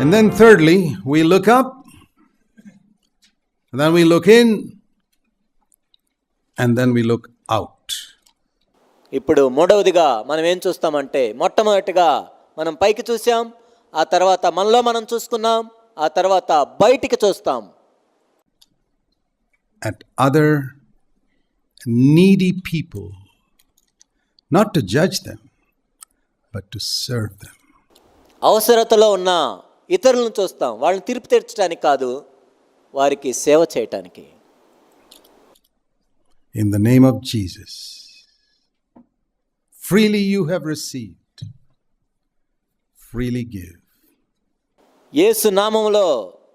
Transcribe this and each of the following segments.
And then, thirdly, we look up, and then we look in, and then we look out. ఇప్పుడు మూడవదిగా మనం ఏం చూస్తామంటే మొట్టమొదటిగా మనం పైకి చూసాం ఆ తర్వాత మనలో మనం చూసుకున్నాం ఆ తర్వాత బయటికి చూస్తాం at other needy people, not to judge them, but to serve them. అవసరతలో ఉన్న ఇతరులను చూస్తాం. వాళ్ళని తీర్పు తీర్చడానికి కాదు వారికి సేవ చేయటానికి. In the name of Jesus freely you have received freely give యేసు నామంలో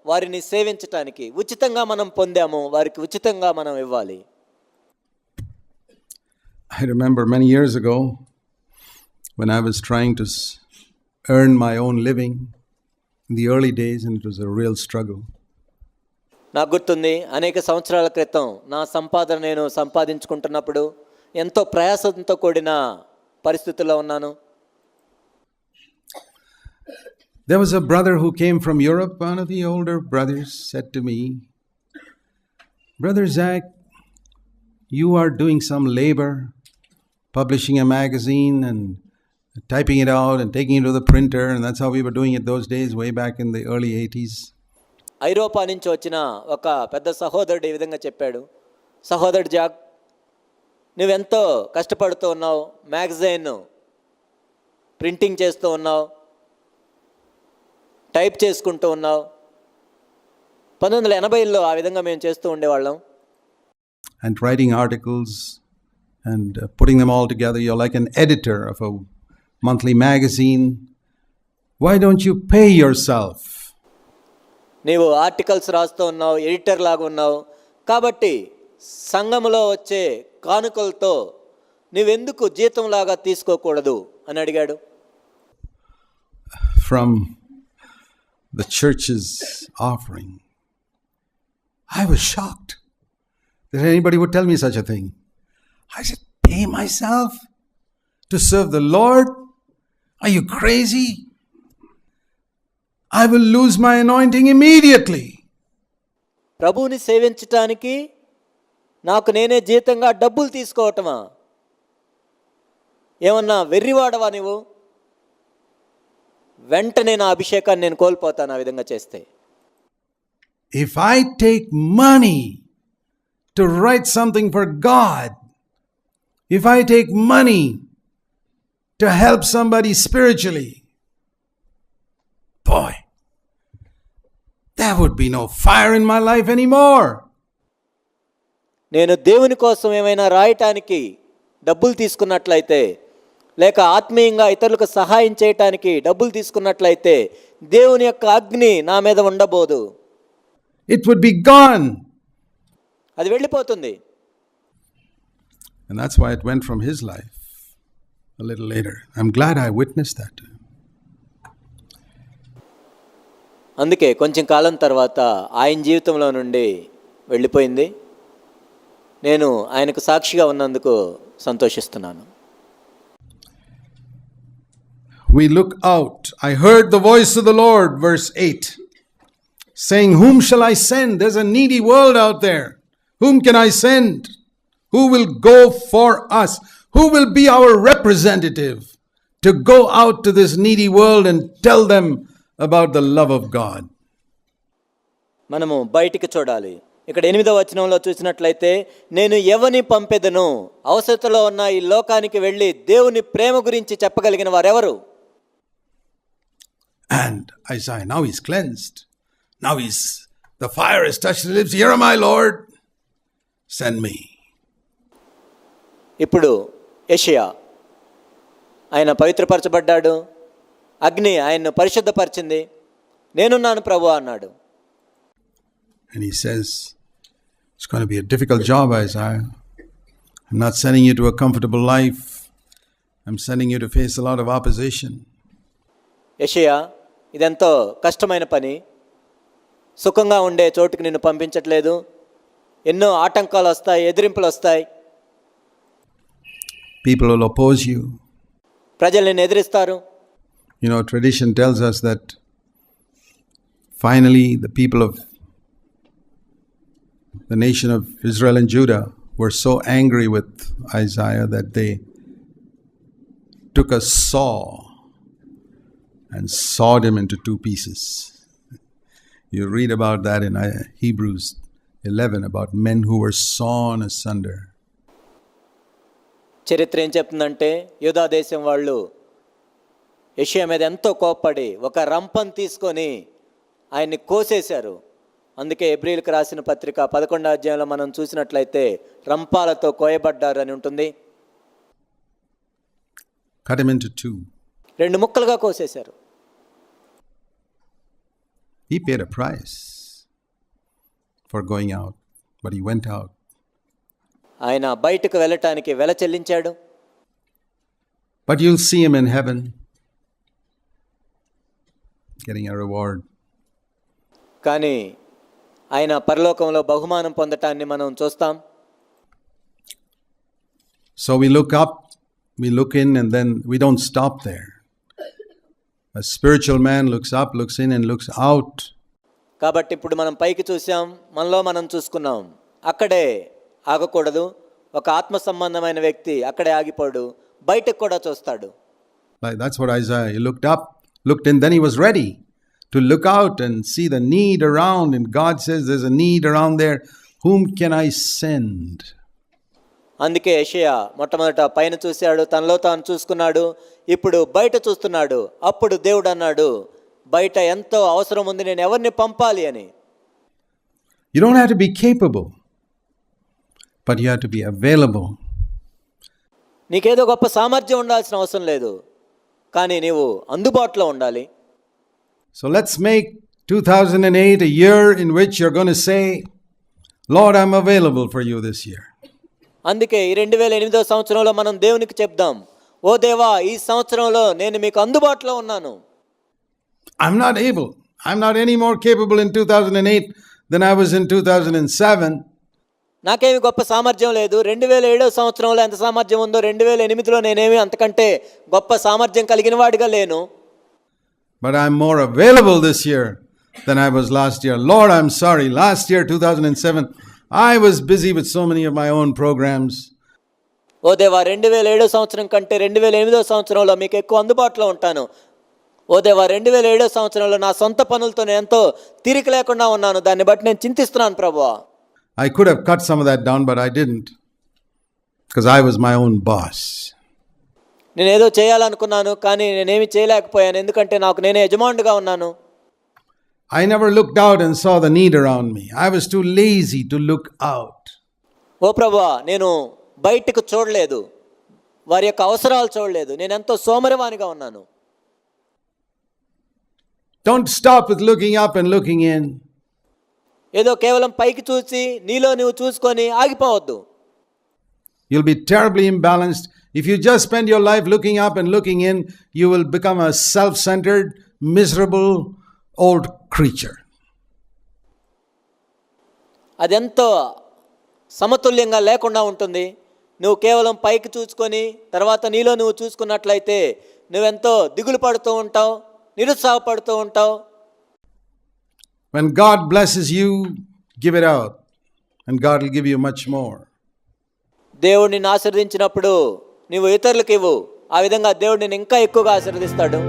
వారిని సేవించటానికి ఉచితంగా మనం పొందాము. వారికి ఉచితంగా మనం ఇవ్వాలి. I remember many years ago when I was trying to earn my own living in the early days, and it was a real struggle. నాకు గుర్తుంది అనేక సంవత్సరాల క్రితం నా సంపాదన నేను సంపాదించుకుంటున్నప్పుడు ఎంతో ప్రయాసంతో కూడిన పరిస్థితుల్లో ఉన్నాను There was a brother who came from Europe. One of the older brothers said to me, Brother Zach, you are doing some labor, publishing a magazine and typing it out and taking it to the printer. And that's how we were doing it those days, way back in the early 80s. ఐరోపా నుంచి వచ్చిన ఒక పెద్ద సహోదరుడు ఈ విధంగా చెప్పాడు సహోదరుడు జాక్ నువ్వెంతో కష్టపడుతూ ఉన్నావు మ్యాగజైన్ ప్రింటింగ్ చేస్తూ ఉన్నావు టైప్ చేసుకుంటూ ఉన్నావు పంతొమ్మిది వందల ఎనభైలో ఆ విధంగా మేము చేస్తూ ఉండేవాళ్ళం and writing articles and uh, putting them all together. You're like an editor of a monthly magazine. Why don't you pay yourself? నీవు ఆర్టికల్స్ రాస్తూ ఉన్నావు ఎడిటర్ లాగా ఉన్నావు కాబట్టి సంఘములో వచ్చే కానుకలతో నువ్వెందుకు జీతంలాగా తీసుకోకూడదు అని అడిగాడు From the church's offering. I was shocked that anybody would tell me such a thing. I said, Pay myself to serve the Lord? Are you crazy? I will lose my anointing immediately. ప్రభువుని సేవించటానికి నాకు నేనే జీతంగా డబ్బులు తీసుకోవటమా ఏమన్నా వెర్రివాడవా నువ్వు వెంటనే నా అభిషేకాన్ని నేను కోల్పోతాను ఆ విధంగా చేస్తే If I take money to write something for God, if I take money to help somebody spiritually boy would be no fire in my life any more నేను దేవుని కోసం ఏమైనా రాయటానికి డబ్బులు తీసుకున్నట్లయితే లేక ఆత్మీయంగా ఇతరులకు సహాయం చేయటానికి డబ్బులు తీసుకున్నట్లయితే దేవుని యొక్క అగ్ని నా మీద ఉండబోదు. ఇట్ వుడ్ బి గాన్ అది వెళ్ళిపోతుంది. And that's why it went from. a little later. I'm glad I witnessed that. అందుకే కొంచెం కాలం తర్వాత ఆయన జీవితంలో నుండి వెళ్ళిపోయింది నేను ఆయనకు సాక్షిగా ఉన్నందుకు సంతోషిస్తున్నాను we look out. I heard the voice of the Lord, verse 8, saying, Whom shall I send? There's a needy world out there. Whom can I send? Who will go for us? Who will be our representative to go out to this needy world and tell them about the love of God? మనము బయటికి చూడాలి ఇక్కడ ఎనిమిదవ వచనంలో చూసినట్లయితే నేను ఎవని పంపెదను అవసరతలో ఉన్న ఈ లోకానికి వెళ్ళి దేవుని ప్రేమ గురించి చెప్పగలిగిన వారెవరు And Isaiah, now he's cleansed. Now he's, the fire has touched his lips. Here am I, Lord. Send me. ఇప్పుడు యషయా ఆయన పవిత్రపరచబడ్డాడు అగ్ని ఆయన్ను పరిశుద్ధపరిచింది నేనున్నాను ప్రభు అన్నాడు And he says, It's going to be a difficult job, Isaiah. I'm not sending you to a comfortable life. I'm sending you to face a lot of opposition. యషయా ఇదెంతో కష్టమైన పని సుఖంగా ఉండే చోటుకి నిన్ను పంపించట్లేదు ఎన్నో ఆటంకాలు వస్తాయి ఎదిరింపులు వస్తాయి People will oppose you. ప్రజలు నిన్ను ఎదిరిస్తారు You know, tradition tells us that Finally, the people of the nation of Israel and Judah were so angry with Isaiah that they took a saw and sawed him into two pieces. You read about that in uh, Hebrews 11 about men who were sawn asunder. చరిత్ర ఏం చెప్తుందంటే యూదా దేశం వాళ్ళు యెషయా మీద ఎంతో కోప్పడి ఒక రంపం తీసుకొని ఆయన్ని కోసేశారు అందుకే ఎబ్రిల్కి రాసిన పత్రిక పదకొండో అధ్యాయంలో మనం చూసినట్లయితే రంపాలతో కోయబడ్డారు అని ఉంటుంది. రెండు ముక్కలుగా కోసేశారు He paid a price for going out, but he went out. ఆయన బయటకు వెళ్ళటానికి వెల చెల్లించాడు But you'll see him in heaven getting a reward. కానీ ఆయన పరలోకంలో బహుమానం పొందటాన్ని మనం చూస్తాం So we look up, we look in, and then we don't stop there. A spiritual man looks up, looks in, and looks out. కాబట్టి ఇప్పుడు మనం పైకి చూసాం మనలో మనం చూసుకున్నాం అక్కడే ఆగకూడదు ఒక ఆత్మ సంబంధమైన వ్యక్తి అక్కడే ఆగిపోడు బయటకు కూడా చూస్తాడు Like that's what Isaiah he looked up, looked in, then he was ready to look out and see the need around. And God says, There's a need around there. Whom can I send? అందుకే యెషయా మొట్టమొదట పైన చూశాడు తనలో తాను చూసుకున్నాడు ఇప్పుడు బయట చూస్తున్నాడు అప్పుడు దేవుడు అన్నాడు బయట ఎంతో అవసరం ఉంది నేను ఎవరిని పంపాలి అని You don't have to be capable, but you have to be available. నీకేదో గొప్ప సామర్థ్యం ఉండాల్సిన అవసరం లేదు కానీ నీవు అందుబాటులో ఉండాలి So let's make 2008 a year in which you're going to say, Lord, I'm available for you this year. అందుకే ఈ రెండు వేల ఎనిమిదో సంవత్సరంలో మనం దేవునికి చెప్దాం ఓ దేవా ఈ సంవత్సరంలో నేను మీకు అందుబాటులో ఉన్నాను I'm not able. I'm not any more capable in 2008 than I was in 2007. నాకేమి గొప్ప సామర్థ్యం లేదు రెండు వేల ఏడో సంవత్సరంలో ఎంత సామర్థ్యం ఉందో రెండు వేల ఎనిమిదిలో నేనేమి అంతకంటే గొప్ప సామర్థ్యం కలిగిన వాడిగా లేను But I'm more available this year than I was last year. Lord, I'm sorry. Last year, 2007, I was busy with so many of my own programs. ఓ దేవా రెండు వేల ఏడో సంవత్సరం కంటే రెండు వేల ఎనిమిదో సంవత్సరంలో మీకు ఎక్కువ అందుబాటులో ఉంటాను ఓ దేవా రెండు వేల ఏడో సంవత్సరంలో నా సొంత పనులతో నేను ఎంతో తీరిక లేకుండా ఉన్నాను దాన్ని బట్టి నేను చింతిస్తున్నాను ప్రభువా I could have cut some of that down, but I didn't. Because I was my own boss. నేను ఏదో చేయాలనుకున్నాను కానీ నేనేమి చేయలేకపోయాను. ఎందుకంటే నాకు నేనే యజమానుడిగా ఉన్నాను. I never look out and saw the need around me I was too lazy to look out ఓ ప్రభువా నేను బయటకు చూడలేదు. వారి యొక్క అవసరాలు చూడలేదు. నేను ఎంతో సోమరవానిగా ఉన్నాను. Don't stop with looking up and looking in ఏదో కేవలం పైకి చూసి నీలో నువ్వు చూసుకొని ఆగిపోవద్దు. You'll be terribly imbalanced if you just spend your life looking up and looking in you will become a self centered miserable old creature అదెంతో సమతుల్యంగా లేకుండా ఉంటుంది. నువ్వు కేవలం పైకి చూసుకొని తర్వాత నీలో నువ్వు చూసుకున్నట్లయితే నువ్వెంతో దిగులు పడుతూ ఉంటావు నిరుత్సాహపడుతూ ఉంటావు. When God blesses you, give it out, and God will give you much more. దేవుడు నిన్ను ఆశీర్వదించినప్పుడు నువ్వు ఇతరులకు ఇవ్వు ఆ విధంగా దేవుడు నిన్ను ఇంకా ఎక్కువగా ఆశీర్వదిస్తాడు